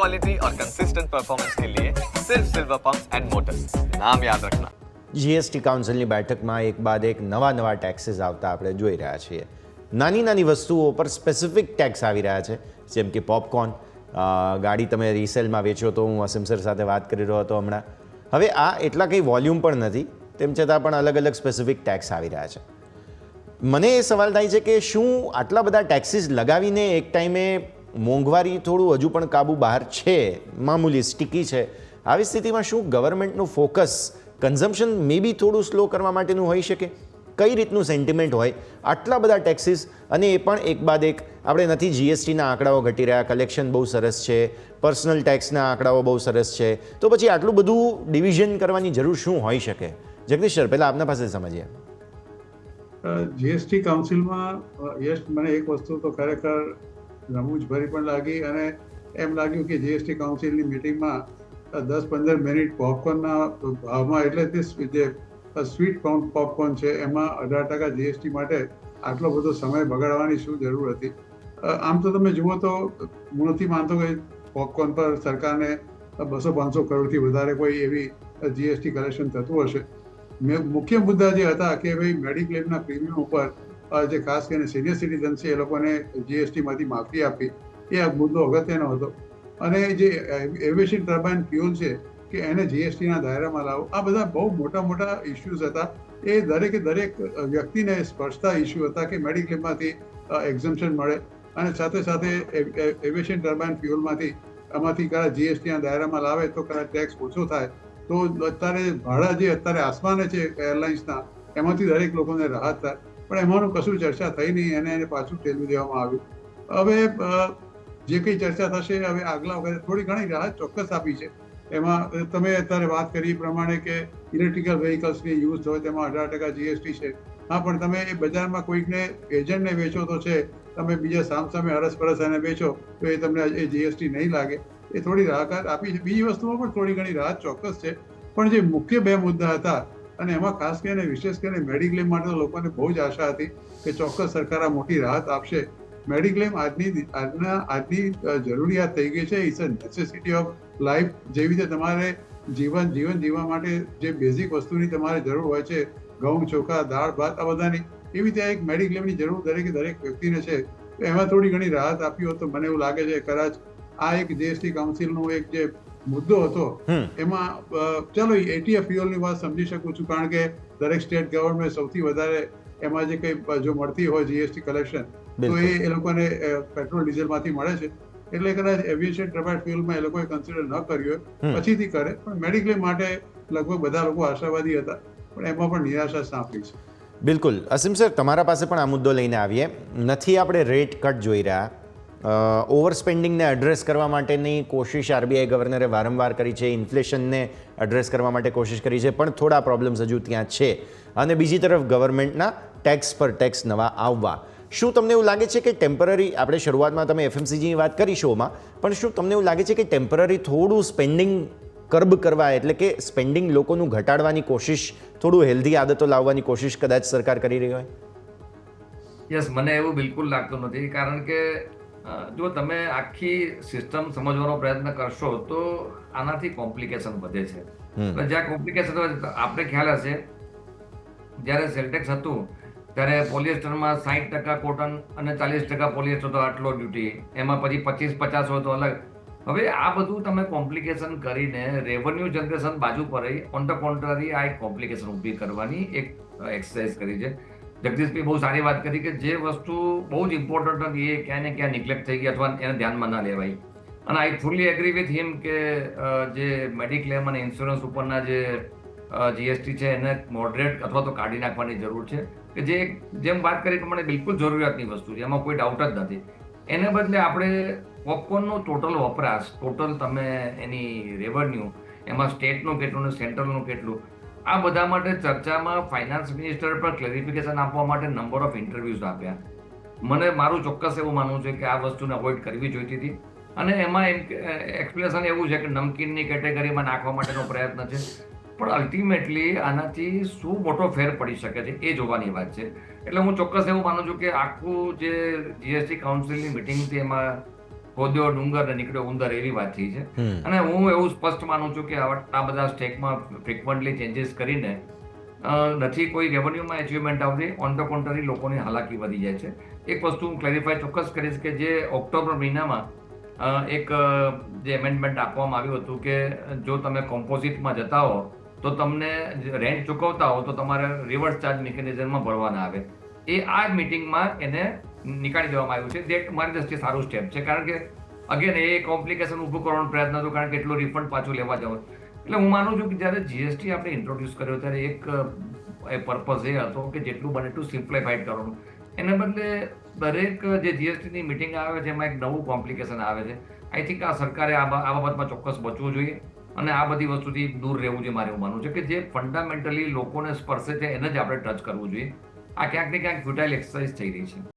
Quality और consistent performance के लिए सिर्फ सिल्वर पंप्स एंड मोटर्स नाम याद रखना જીએસટી કાઉન્સિલની બેઠકમાં એક બાદ એક નવા નવા ટેક્સીસ આવતા આપણે જોઈ રહ્યા છીએ નાની નાની વસ્તુઓ પર સ્પેસિફિક ટેક્સ આવી રહ્યા છે જેમ કે પોપકોર્ન ગાડી તમે રીસેલમાં વેચો તો હું અસીમ સર સાથે વાત કરી રહ્યો હતો હમણાં હવે આ એટલા કંઈ વોલ્યુમ પણ નથી તેમ છતાં પણ અલગ અલગ સ્પેસિફિક ટેક્સ આવી રહ્યા છે મને એ સવાલ થાય છે કે શું આટલા બધા ટેક્સીસ લગાવીને એક ટાઈમે મોંઘવારી થોડું હજુ પણ કાબુ બહાર છે, મામૂલી સ્ટીકી છે. આવી સ્થિતિમાં શું ગવર્મેન્ટનું ફોકસ કન્ઝમ્પશન મે બી થોડું સ્લો કરવા માટેનું હોઈ શકે. કઈ રીતનું સેન્ટિમેન્ટ હોય? આટલા બધા ટેક્સીસ અને એ પણ એક બાદ એક. આપણે નથી જીએસટીના આંકડાઓ ઘટી રહ્યા કલેક્શન બહુ સરસ છે પર્સનલ ટેક્સના આંકડાઓ બહુ સરસ છે. તો પછી આટલું બધું ડિવિઝન કરવાની જરૂર શું હોઈ શકે? જગદીશ સર પહેલાં આપના પાસે સમજીએ. જીએસટી કાઉન્સિલમાં યશ, મને એક વસ્તુ તો ખરેખર રમૂજભરી પણ લાગી અને એમ લાગ્યું કે જીએસટી કાઉન્સિલની મિટિંગમાં દસ પંદર મિનિટ પોપકોર્નના ભાવમાં એટલે જે સ્વીટ પોપકોર્ન છે, એમાં અઢાર ટકા જીએસટી માટે આટલો બધો સમય બગાડવાની શું જરૂર હતી? આમ તો તમે જુઓ તો હું નથી માનતો કે પોપકોર્ન પર સરકારને બસો પાંચસો કરોડથી વધારે કોઈ એવી જીએસટી કલેક્શન થતું હશે. મુખ્ય મુદ્દા જે હતા કે ભાઈ મેડિક્લેમના પ્રીમિયમ ઉપર જે ખાસ કરીને સિનિયર સિટીઝન છે, એ લોકોને જીએસટીમાંથી માફી આપી. એ આ મુદ્દો અગત્યનો હતો. અને જે એવિએશન ટર્બાઇન ફ્યુલ છે, કે એને જીએસટીના દાયરામાં લાવો, આ બધા બહુ મોટા મોટા ઇસ્યુઝ હતા. એ દરેકે દરેક વ્યક્તિને સ્પર્શતા ઇસ્યુ હતા કે મેડિક્લેમમાંથી એક્ઝમ્પશન મળે. અને સાથે સાથે એવિએશન ટર્બાઇન ફ્યુલમાંથી આમાંથી કદાચ જીએસટીના દાયરામાં લાવે તો કદાચ ટેક્સ ઓછો થાય. તો અત્યારે ભાડા જે અત્યારે આસમાને છે એરલાઇન્સના એમાંથી દરેક લોકોને રાહત થાય. પણ એમાંનું કશું ચર્ચા થઈ નહીં અને એને પાછું ઠેલવી દેવામાં આવ્યું. હવે જે કંઈ ચર્ચા થશે, હવે આગલા વખતે થોડી ઘણી રાહત ચોક્કસ આપી છે. એમાં તમે અત્યારે વાત કરી પ્રમાણે કે ઇલેક્ટ્રિકલ વ્હીકલ્સની યુઝ હોય, તેમાં અઢાર ટકા જીએસટી છે. હા, પણ તમે એ બજારમાં કોઈકને એજન્ટને વેચો તો છે, તમે બીજા સામસામે અરસપરસ એને વેચો, તો એ તમને એ જીએસટી નહીં લાગે. એ થોડી રાહત આપી છે. બીજી વસ્તુમાં પણ થોડી ઘણી રાહત ચોક્કસ છે. પણ જે મુખ્ય બે મુદ્દા હતા અને એમાં ખાસ કરીને, વિશેષ કરીને મેડિક્લેમ માટે લોકોને બહુ જ આશા હતી કે ચોક્કસ સરકાર આ મોટી રાહત આપશે. મેડિક્લેમ આજની આજના, આજની જરૂરિયાત થઈ ગઈ છે. It's a necessity of life જેવી રીતે તમારે જીવન જીવન જીવવા માટે જે બેઝિક વસ્તુની તમારે જરૂર હોય છે, ઘઉં, ચોખા, દાળ, ભાત, આ બધાની, એવી રીતે એક મેડિક્લેમની જરૂર દરેકે દરેક વ્યક્તિને છે. એમાં થોડી ઘણી રાહત આપી હોત તો મને એવું લાગે છે. કદાચ આ એક જીએસટી કાઉન્સિલનું એક જે મુદ્દો હતો. એમાં ચલો એટીએફ ફ્યુઅલની વાત સમજી શકું છું કારણ કે દરેક સ્ટેટ ગવર્મેન્ટ સૌથી વધારે એમાં જે કંઈ જો મળતી હોય જીએસટી કલેક્શન તો એ એ લોકોને પેટ્રોલ ડીઝલમાંથી મળે છે. એટલે કદાચ એવિએશન ટ્રબાઇડ ફ્યુઅલમાં એ લોકોએ કન્સિડર ન કર્યું હોય પછીથી કરે. પણ મેડિક્લેમ માટે લગભગ બધા લોકો આશાવાદી હતા પણ એમાં પણ નિરાશા સાંપડી છે. બિલકુલ. અસીમ સર તમારા પાસે પણ આ મુદ્દો લઈને આવીએ. નથી આપણે રેટ કટ જોઈ રહ્યા. ઓવર સ્પેન્ડિંગને એડ્રેસ કરવા માટેની કોશિશ આરબીઆઈ ગવર્નરે વારંવાર કરી છે. ઇન્ફ્લેશનને એડ્રેસ કરવા માટે કોશિશ કરી છે, પણ થોડા પ્રોબ્લેમ્સ હજુ ત્યાં છે. અને બીજી તરફ ગવર્મેન્ટના ટેક્સ પર ટેક્સ નવા આવવા. શું તમને એવું લાગે છે કે ટેમ્પરરી આપણે શરૂઆતમાં તમે એફએમસીજીની વાત કરી શોમાં પણ શું તમને એવું લાગે છે કે ટેમ્પરરી થોડું સ્પેન્ડિંગ કર્બ કરવા એટલે કે સ્પેન્ડિંગ લોકોનું ઘટાડવાની કોશિશ, થોડું હેલ્ધી આદતો લાવવાની કોશિશ કદાચ સરકાર કરી રહી હોય? યસ મને એવું બિલકુલ લાગતું નથી. કારણ કે જો તમે આખી સિસ્ટમ સમજવાનો પ્રયત્ન કરશો તો આનાથી કોમ્પ્લિકેશન વધે છે. જ્યાં કોમ્પ્લિકેશન આપણે ખ્યાલ હશે જ્યારે સેલ્ટેક્સ હતું ત્યારે પોલિએસ્ટરમાં સાહીઠ ટકા કોટન અને ચાલીસ ટકા પોલિએસ્ટર તો આટલો ડ્યુટી એમાં પછી પચીસ પચાસ હોય તો અલગ. હવે આ બધું તમે કોમ્પ્લિકેશન કરીને રેવન્યુ જનરેશન બાજુ પર રહી ઓન ધ કોન્ટ્રારી આ એક કોમ્પ્લિકેશન ઊભી કરવાની એક એક્સરસાઇઝ કરી છે. જગદીશભાઈ બહુ સારી વાત કરી કે જે વસ્તુ બહુ જ ઇમ્પોર્ટન્ટ હતી એ ક્યાં ને ક્યાં નિગ્લેક્ટ થઈ ગઈ અથવા એને ધ્યાનમાં ના લેવાય. અને આઈ ફૂલી એગ્રી વિથ હિમ કે જે મેડિક્લેમ અને ઇન્સ્યોરન્સ ઉપરના જે જીએસટી છે એને મોડરેટ અથવા તો કાઢી નાખવાની જરૂર છે. કે જે જેમ વાત કરી પ્રમાણે બિલકુલ જરૂરિયાતની વસ્તુ છે, એમાં કોઈ ડાઉટ જ નથી. એને બદલે આપણે પોપકોર્નનો ટોટલ વપરાશ ટોટલ તમે એની રેવન્યુ એમાં સ્ટેટનું કેટલું ને સેન્ટ્રલનું કેટલું આ બધા માટે ચર્ચામાં ફાઇનાન્સ મિનિસ્ટર પર ક્લેરિફિકેશન આપવા માટે નંબર ઓફ ઇન્ટરવ્યુઝ આપ્યા. મને મારું ચોક્કસ એવું માનવું છે કે આ વસ્તુને અવોઇડ કરવી જોઈતી હતી. અને એમાં એમ એક્સપ્લેનેશન એવું છે કે નમકીનની કેટેગરીમાં નાખવા માટેનો પ્રયત્ન છે. પણ અલ્ટિમેટલી આનાથી શું મોટો ફેર પડી શકે છે એ જોવાની વાત છે. એટલે હું ચોક્કસ એવું માનું છું કે આખું જે જીએસટી કાઉન્સિલની મિટિંગ હતી એમાં ખોદ્યો ડુંગર ને નીકળ્યો ઉંદર એવી વાત થઈ છે. અને હું એવું સ્પષ્ટ માનું છું કે આ બધા સ્ટેકમાં ફ્રિકવન્ટલી ચેન્જીસ કરીને નથી કોઈ રેવન્યુમાં એચિવમેન્ટ આવતી ઓન ધ કોન્ટરી લોકોની હાલાકી વધી જાય છે. એક વસ્તુ હું ક્લેરિફાય ચોક્કસ કરીશ કે જે ઓક્ટોબર મહિનામાં એક જે એમેન્ડમેન્ટ આપવામાં આવ્યું હતું કે જો તમે કોમ્પોઝિટમાં જતા હો તો તમને રેન્ટ ચૂકવતા હો તો તમારે રિવર્સ ચાર્જ મિકેનિઝમમાં ભરવાના આવે. એ આ મિટિંગમાં એને નીકાળી દેવામાં આવ્યું છે. જે મારી દ્રષ્ટિએ સારું સ્ટેપ છે. કારણ કે અગેન એ કોમ્પ્લિકેશન ઊભું કરવાનો પ્રયત્ન હતો, કારણ કે એટલો રિફંડ પાછું લેવા જવું. એટલે હું માનું છું કે જ્યારે જીએસટી આપણે ઇન્ટ્રોડ્યુસ કર્યો, ત્યારે એક, એ પર્પઝ એ હતો કે જેટલું બને એટલું સિમ્પ્લિફાઈડ કરવાનું. એના બદલે દરેક જે જીએસટીની મિટિંગ આવે છે, એમાં એક નવું કોમ્પ્લિકેશન આવે છે. આઈ થિંક આ સરકારે આ બાબતમાં ચોક્કસ બચવું જોઈએ અને આ બધી વસ્તુથી દૂર રહેવું જોઈએ મારે એવું માનવું છે કે જે ફંડામેન્ટલી લોકોને સ્પર્શે છે, એને જ આપણે ટચ કરવું જોઈએ. આ ક્યાંક ને ક્યાંક ફ્યુટાઇલ એક્સરસાઇઝ થઈ રહી છે.